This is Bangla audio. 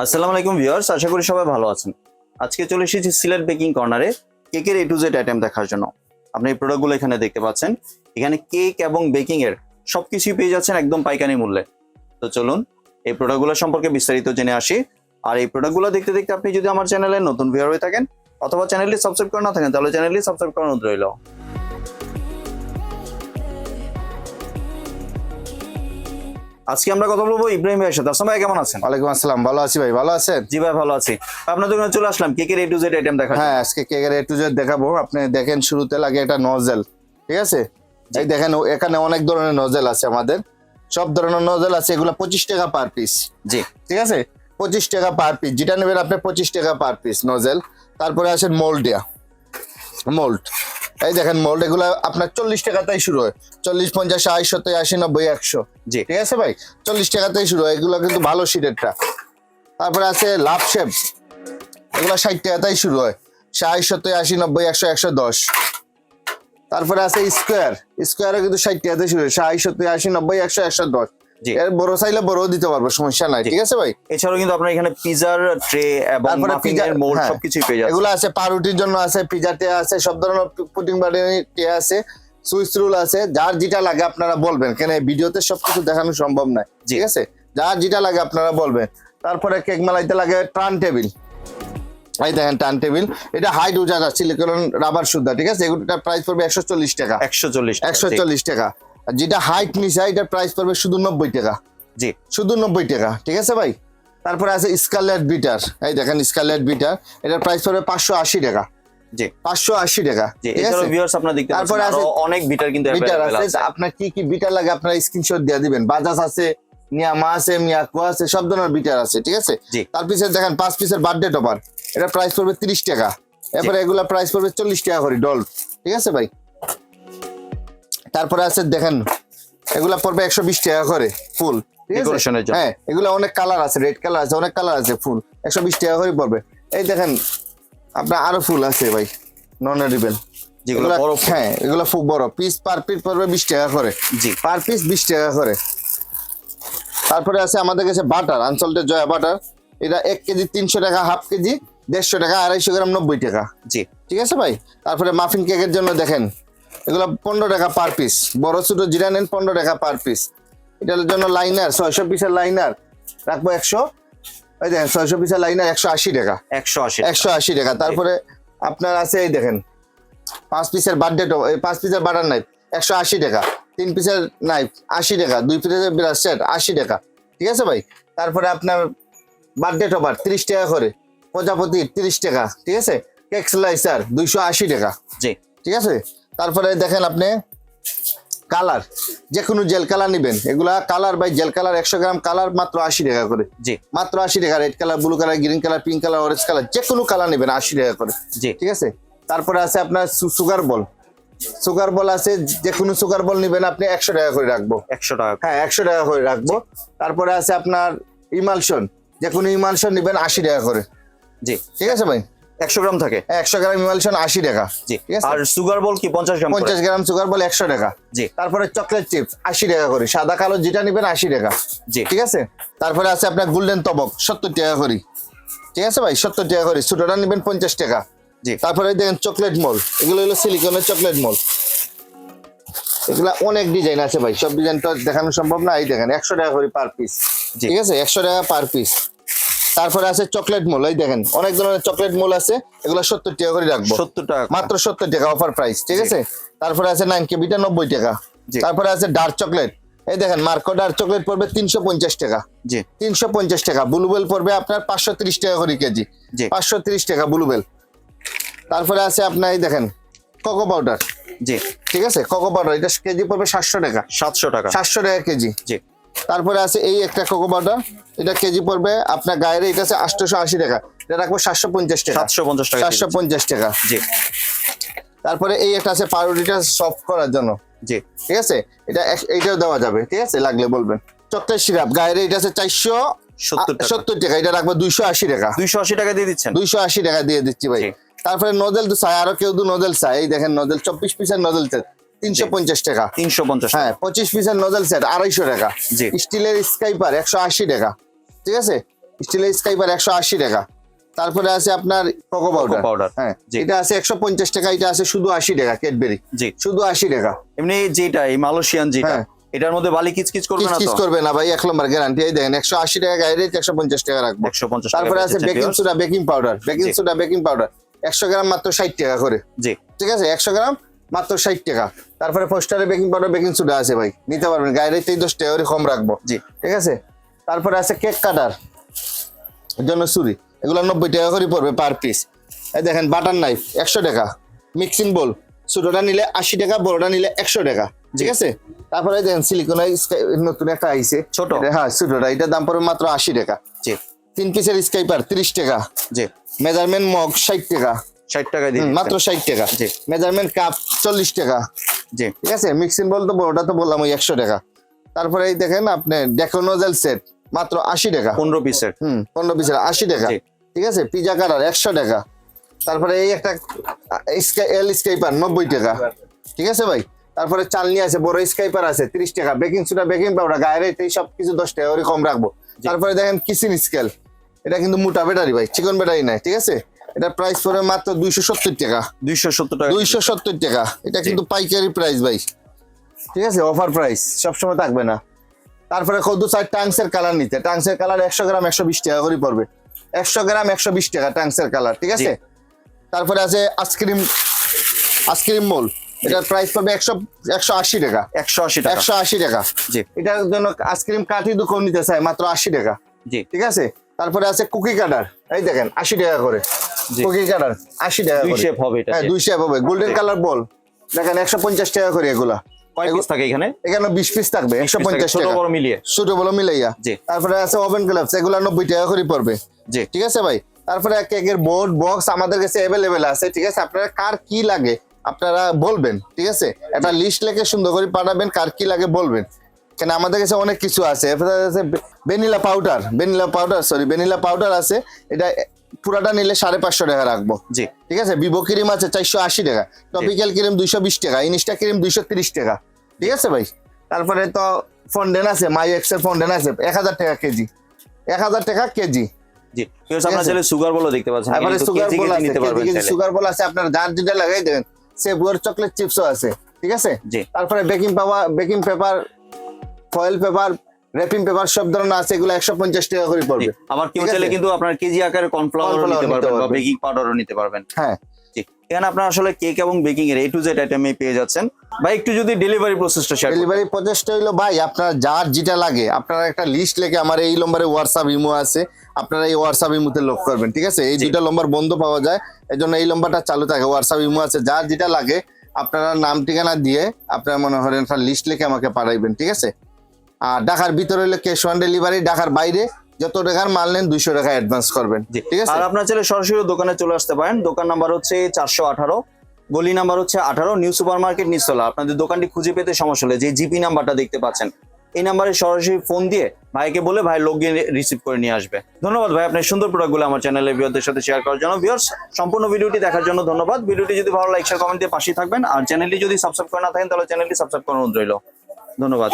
আসসালামু আলাইকুম ভিউয়ার্স, আশা করি সবাই ভালো আছেন। আজকে চলে এসেছি সিলেট বেকিং কর্নারে কেকের এ টু জেড আইটেম দেখার জন্য। আপনি এই প্রোডাক্টগুলো এখানে দেখতে পাচ্ছেন। এখানে কেক এবং বেকিং এর সবকিছুই পেয়ে যাচ্ছেন একদম পাইকারি মূল্যে। তো চলুন, এই প্রোডাক্টগুলো সম্পর্কে বিস্তারিত জেনে আসি। আর এই প্রোডাক্টগুলো দেখতে দেখতে আপনি যদি আমার চ্যানেলে নতুন ভিউয়ার হয়ে থাকেন, অথবা চ্যানেলটি সাবস্ক্রাইব করে না থাকেন, তাহলে চ্যানেলটি সাবস্ক্রাইব করানো রইল। আজকে আমরা কথা বলব ইব্রাহিম ভাইয়ের সাথে। আসসালাম ভাই কেমন আছেন? ওয়ালাইকুম আসসালাম। ভালো আছি ভাই ভালো আছেন? জি ভাই ভালো আছি। আপনাদের ওখানে চলে আসলাম কেকের এ টু জেড আইটেম দেখা হ্যাঁ আজকে কেকের এ টু জেড দেখাবো। আপনি দেখেন শুরুতে লাগে এটা নজেল ঠিক আছে? এই দেখেন এখানে অনেক ধরনের নজেল আছে আমাদের। সব ধরনের নজেল আছে এগুলো পঁচিশ টাকা পার পিস জি। ঠিক আছে? পঁচিশ টাকা পার পিস যেটা নেবেন আপনি পঁচিশ টাকা পার পিস নজেল তারপরে আছেন মোল্ডিয়া মোল্ড এই দেখেন মোল্ড এগুলো আপনার চল্লিশ টাকাতেই শুরু হয়। চল্লিশ পঞ্চাশ আশি সত্তর আশি নব্বই একশো। জি। ঠিক আছে ভাই? চল্লিশ টাকাতেই শুরু হয়। এগুলো কিন্তু ভালো সিটেরটা তারপরে আছে লাভ শেপ। এগুলো ষাট টাকাতেই শুরু হয়। ষাট সত্তর আশি নব্বই একশো একশো দশ। তারপরে আছে স্কোয়ার। স্কোয়ারও কিন্তু ষাট টাকাতে শুরু হয়। ষাট সত্তর আশি নব্বই একশো একশো দশ। এর বড় চাইলে বড়ও দিতে পারব সমস্যা নাই ঠিক আছে ভাই? এছাড়াও কিন্তু আপনার এখানে পিজার ট্রে এবং হ্যাঁ। সবকিছুই পেয়ে যাচ্ছে এগুলো আছে পাউরুটির জন্য আছে পিজা টে আছে সব ধরনের পুটিং বাটি টে আছে সুইস রুল আছে যার যেটা লাগে আপনারা বলবেন কেন ভিডিওতে সবকিছু দেখানো সম্ভব নয় ঠিক আছে? যার যেটা লাগে আপনারা বলবেন। তারপরে কেক মালাইতে লাগে টার্ন টেবিল। এই দেখেন টার্ন টেবিল এটা হাইট যাচ্ছে সিলিকন রাবার সুদ্ধা ঠিক আছে? এগুলোটার প্রাইস পড়বে একশো চল্লিশ টাকা। একশো চল্লিশ একশো চল্লিশ টাকা। যেটা হাইট নিচে এটার প্রাইস পড়বে শুধু নব্বই টাকা। জি। শুধু নব্বই টাকা ঠিক আছে ভাই? তারপরে আছে স্কারলেট বিটার এই দেখেন স্কারলেট বিটার এটার প্রাইস পড়বে পাঁচশো আশি টাকা। জি। পাঁচশো আশি টাকা তারপরে আছে- অনেক বিটার কিন্তু বিটার আছে। আছে আপনার কি কি বিটার লাগে আপনার স্ক্রিনশট দিয়ে দিবেন। বাজাজ আছে নিয়ামা আছে মিয়াকো আছে সব ধরনের বিটার আছে ঠিক আছে? তার দেখেন পাঁচ পিসের বার্থডে টপার এটা প্রাইস পড়বে তিরিশ টাকা। এরপরে এগুলা প্রাইস পড়বে চল্লিশ টাকা করে ডল ঠিক আছে ভাই? তারপরে আছে দেখেন এগুলা পড়বে একশো বিশ টাকা করে ফুল। ডেকোরেশনের জন্য। হ্যাঁ এগুলো অনেক কালার আছে রেড কালার আছে অনেক কালার আছে ফুল। একশো বিশ টাকা করে পড়বে। এই দেখেন আপনার আরও ফুল আছে ভাই নন এডিবেল যেগুলো বড় হ্যাঁ এগুলো খুব বড়। পিস পার পিস পড়বে বিশ টাকা করে। জি। পার পিস বিশ টাকা করে। তারপরে আছে আমাদের কাছে বাটার আনসল্টের জয়া বাটার এটা এক কেজি তিনশো টাকা হাফ কেজি দেড়শো টাকা আড়াইশো গ্রাম নব্বই টাকা। জি। ঠিক আছে ভাই? তারপরে মাফিন কেকের জন্য দেখেন এগুলো পনেরো টাকা পার পিস বড় ছোট জিরা নেন পনেরো টাকা পার পিস এটার জন্য লাইনার ছয়শো পিসের লাইনার রাখব একশো। ওই দেখেন ছয়শো পিসের লাইনার একশো আশি টাকা। একশো আশি একশো আশি টাকা। তারপরে আপনার আছে এই দেখেন পাঁচ পিসের বার্থডে পাঁচ পিসের বাটার নাইফ একশো আশি টাকা। তিন পিসের নাইফ আশি টাকা। দুই পিসের ব্রাশ সেট আশি টাকা। ঠিক আছে ভাই? তারপরে আপনার বার্থডে টপার তিরিশ টাকা করে। প্রজাপতি তিরিশ টাকা। ঠিক আছে? কেক স্লাইসার দুইশো আশি টাকা। জি। ঠিক আছে? তারপরে দেখেন আপনি কালার যে কোনো জেল কালার নেবেন। এগুলা কালার বাই জেল কালার একশো গ্রাম কালার মাত্র আশি টাকা করে। জি। মাত্র আশি টাকা red colour blue colour green colour pink colour orange colour যে কোনো কালার নেবেন আশি টাকা করে। জি। ঠিক আছে? তারপরে আছে আপনার সুগার বল সুগার বল আছে যে কোনো সুগার বল নেবেন আপনি একশো টাকা করে রাখব। একশো টাকা হ্যাঁ একশো টাকা করে রাখব। তারপরে আছে আপনার ইমালশন যে কোনো ইমালশন নেবেন আশি টাকা করে। জি। ঠিক আছে ভাই? একশো গ্রাম থাকে? একশো গ্রাম ইমালশন আশি টাকা। জি। ঠিক আছে? আর সুগার বল কি পঞ্চাশ গ্রাম পঞ্চাশ গ্রাম সুগার বল একশো টাকা। জি। তারপরে চকলেট চিপস আশি টাকা করে। সাদা কালো যেটা নেবেন আশি টাকা। জি। ঠিক আছে? তারপরে আছে আপনার গোল্ডেন তবক সত্তর টাকা করে। ঠিক আছে ভাই? সত্তর টাকা করে। ছোটটা নেবেন পঞ্চাশ টাকা। জি। তারপরে দেখেন চকলেট মল। এগুলো হলো সিলিকনের চকলেট মল। এগুলা অনেক ডিজাইন আছে ভাই। সব ডিজাইন তো দেখানো সম্ভব না। এই দেখেন একশো টাকা করে পার পিস। ঠিক আছে? একশো টাকা পার পিস। তারপরে আছে চকলেট মোল এই দেখেন অনেক ধরনের চকলেট মোল আছে এগুলো সত্তর টাকা করে রাখব। সত্তর টাকা। মাত্র সত্তর টাকা অফার প্রাইস ঠিক আছে? তারপরে আছে নাইন কেবিটা নব্বই টাকা। তারপরে আছে ডার্ক চকলেট এই দেখেন মার্কো ডার্ক চকলেট পড়বে তিনশো পঞ্চাশ টাকা। জি। তিনশো পঞ্চাশ টাকা ব্লুবেল পড়বে আপনার পাঁচশো তিরিশ টাকা করে কেজি। জি। পাঁচশো তিরিশ টাকা ব্লুবেল তারপরে আছে আপনার এই দেখেন কোকো পাউডার জি। ঠিক আছে? কোকো পাউডার এটা কেজি পড়বে সাতশো টাকা। সাতশো টাকা। সাতশো টাকা কেজি। জি। তারপরে আছে এই একটা কোকো পাউডার। এটা কেজি পড়বে আপনার গায়ের এটা আছে আটশোশো আশি টাকা। এটা রাখব সাতশো পঞ্চাশ টাকা। সাতশো পঞ্চাশ টাকা সাতশো পঞ্চাশ টাকা। জি। তারপরে এই একটা আছে পাউরুটিটা সফট করার জন্য। জি। ঠিক আছে? এটা এইটাও দেওয়া যাবে। ঠিক আছে? লাগলে বলবেন। Chocolate syrup. গায়ের এটা আছে চারশো সত্তর টাকা। এটা রাখব দুইশো আশি টাকা। দুইশো আশি টাকা দিয়ে দিচ্ছেন? দুইশো আশি টাকা দিয়ে দিচ্ছি ভাই। তারপরে নজেল তো চাই আরও কেউ তো নজেল চাই এই দেখেন নজেল চব্বিশ পিসের নজেল সেট তিনশো পঞ্চাশ টাকা। তিনশো পঞ্চাশ হ্যাঁ পঁচিশ পিসের নজেল সেট আড়াইশো টাকা। জি। স্টিলের স্কাইপার একশো আশি টাকা। ঠিক আছে? স্টিলের স্কাইপার একশো আশি টাকা। তারপরে আছে আপনার কোকো পাউডার পাউডার হ্যাঁ। এটা আছে একশো পঞ্চাশ টাকা এটা আছে শুধু আশি টাকা ক্যাডবেরি জি। শুধু আশি টাকা। এমনি যেটা এই মালয়েশিয়ান যেটা হ্যাঁ। এটার মধ্যে বালি কিচকিচ করবে না তো? করবে না ভাই এক নম্বর গ্যারান্টি এই দেখেন একশো আশি টাকা গায়ে রেট একশো পঞ্চাশ টাকা রাখব। একশো পঞ্চাশ তারপরে আছে baking soda baking powder baking soda baking powder একশো গ্রাম মাত্র ষাট টাকা করে। জি। ঠিক আছে? একশো গ্রাম মাত্র ষাট টাকা। তারপরে পোস্টারে বেকিং পাউডার বেকিং সোডা আছে ভাই। নিতে পারবেন রেট দশ টাকা কম রাখব। জি। ঠিক আছে? তারপরে আছে কেক কাটার জন্য ছুরি এগুলো নব্বই টাকা করে পড়বে পার পিস এই দেখেন বাটার নাইফ একশো টাকা। মিক্সিং বোল ছোটটা নিলে আশি টাকা বড়টা নিলে একশো টাকা। ঠিক আছে? তারপরে দেখেন সিলিকন নতুন একটা আইছে। ছোট? এটা- হ্যাঁ ছোটটা। এটার দাম পড়বে মাত্র আশি টাকা। জি। তিন পিসের স্কাইপার তিরিশ টাকা। জি। মেজারমেন্ট মগ ষাট টাকা। ষাট টাকা দিন মাত্র ষাট টাকা। জি। মেজারমেন্ট কাপ চল্লিশ টাকা। জি। ঠিক আছে? মিক্সিং বল তো বড়টা তো বললাম ওই একশো টাকা। তারপরে এই দেখেন আপনি ডেকোনোজেল সেট মাত্র আশি টাকা। পনেরো পিসের হুম পনেরো পিসের আশি টাকা। ঠিক আছে? পিজা কাটার একশো টাকা। তারপরে এই একটা এল স্কাইপার নব্বই টাকা। ঠিক আছে ভাই? তারপরে চালনি আছে বড় স্কাইপার আছে তিরিশ টাকা। বেকিং সোডা বেকিং পাউডার গায়ে রেট এই সব কিছু দশ টাকা করে কম রাখব। তারপরে দেখেন কিচেন স্কেল এটা কিন্তু মোটা ব্যাটারি ভাই চিকন ব্যাটারি নাই ঠিক আছে? এটা প্রাইস পড়ে মাত্র দুইশো সত্তর টাকা। দুইশো সত্তর টাকা। দুইশো সত্তর টাকা। এটা কিন্তু পাইকারি প্রাইস ভাই। ঠিক আছে অফার প্রাইস সবসময় থাকবে না। তারপরে কদ্দু চাই টাংসের কালার নিতে। টাংসের কালার একশো গ্রাম একশো বিশ টাকা করে পড়বে। একশো গ্রাম একশো বিশ টাকা টাংসের কালার ঠিক আছে? তারপরে আছে ice cream ice cream mould এটার প্রাইস পড়বে একশো একশো আশি টাকা। একশো আশি টাকা। একশো আশি টাকা। জি। এটার জন্য আইসক্রিম কাঠি দোকান নিতে চাই মাত্র আশি টাকা। জি। ঠিক আছে? তারপরে আছে কুকি কাটার এই দেখেন আশি টাকা করে। কুকি কাটার আশি টাকা দুই করে। শেপ হবে এটা হ্যাঁ দুই শেপ হবে। Golden colour ball. দেখেন একশো পঞ্চাশ টাকা করে এগুলা। কয় পিস থাকে এখানে? এখানে বিশ পিস থাকবে একশো পঞ্চাশ ছোট টাকা। বড় মিলিয়ে। ছোট বলো মিলাইয়া। তারপরে আছে ওভেন গ্লাভস এগুলা নব্বই টাকা করে পড়বে। জি। ঠিক আছে ভাই? তারপরে কেকের বোর্ড বক্স আমাদের কাছে অ্যাভেলেবেল আছে ঠিক আছে? আপনারা কার কি লাগে আপনারা বলবেন ঠিক আছে? একটা লিস্ট লেখে সুন্দর করে পাঠাবেন কার কি লাগে বলবেন। কেন আমাদের কাছে অনেক কিছু আছে। Vanilla powder vanilla powder sorry vanilla powder আছে। এটা পুরাটা নিলে সাড়ে পাঁচশো টাকা রাখব। জি। ঠিক আছে? ভিভো ক্রিম আছে চারশো আশি টাকা। টপিক্যাল ক্রিম দুইশো বিশ টাকা। ইনস্টা ক্রিম দুইশো তিরিশ টাকা। ঠিক আছে ভাই? তারপরে তো ফন্ডেন আছে মাই এক্সেল ফন্ডেন আছে। এক হাজার টাকা কেজি। এক হাজার টাকা কেজি। জি। আপনার চাইলে সুগার বলও দেখতে পাচ্ছেন। তারপরে সুগার বল আছে নিতে পারবেন সুগার বল আছে। আপনার যার যেটা লাগাই দেবেন সেবুয়ার চকলেট চিপসও আছে। ঠিক আছে? তারপরে baking paper baking paper foil paper wrapping paper সব ধরনের আছে এগুলো একশো পঞ্চাশ টাকা করে পড়বে। আবার কেউ চাইলে কিন্তু আপনার কেজি আকারে কর্নফ্লাওয়ারও Cornflour নিতে পারবেন বা বেকিং পাউডারও নিতে পারবেন। হ্যাঁ। জি এখানে আপনার আসলে কেক এবং বেকিং এর এ টু জেড আইটেম পেয়ে যাচ্ছেন। ভাই একটু যদি ডেলিভারি প্রসেসটা শেয়ার ডেলিভারি প্রচেষ্টা হইল ভাই আপনার যার যেটা লাগে আপনারা একটা লিস্ট লেগে আমার এই নম্বরে হোয়াটসঅ্যাপ ইমো আছে আপনারা এই হোয়াটসঅ্যাপ ইমোতে লক করবেন ঠিক আছে? এই দুইটা নম্বর বন্ধ পাওয়া যায় এই জন্য এই নম্বরটা চালু থাকে হোয়াটসঅ্যাপ ইমো আছে। যার যেটা লাগে আপনারা নাম ঠিকানা দিয়ে আপনারা মনে করেন লিস্ট লিখে আমাকে পাঠাইবেন ঠিক আছে? আর ঢাকার ভিতরে হলে ক্যাশ অন ডেলিভারি ঢাকার বাইরে যত টাকার মাল নেন দুইশো টাকা অ্যাডভান্স করবেন। ঠিক আছে? আর আপনার চাইলে সরাসরি দোকানে চলে আসতে পারেন। দোকান নাম্বার হচ্ছে চারশো আঠারো গলি নাম্বার হচ্ছে আঠারো নিউ সুপার মার্কেট নিচতলা। আপনাদের দোকানটি খুঁজে পেতে সমস্যা হলে যে জিপি নাম্বারটা দেখতে পাচ্ছেন এই নাম্বারে সরাসরি ফোন দিয়ে ভাইকে বলে ভাই লোক গিয়ে রিসিভ করে নিয়ে আসবে। ধন্যবাদ ভাই আপনার সুন্দর প্রোডাক্টগুলো আমার চ্যানেলে ভিউয়ারদের সাথে শেয়ার করার জন্য। ভিউয়ার্স সম্পূর্ণ ভিডিওটি দেখার জন্য ধন্যবাদ। ভিডিওটি যদি ভালো লাইক শেয়ার কমেন্ট দিয়ে পাশেই থাকবেন। আর চ্যানেলটি যদি সাবস্ক্রাইব করে না থাকেন তাহলে চ্যানেলটি সাবস্ক্রাইব অনুরোধ রইল। ধন্যবাদ।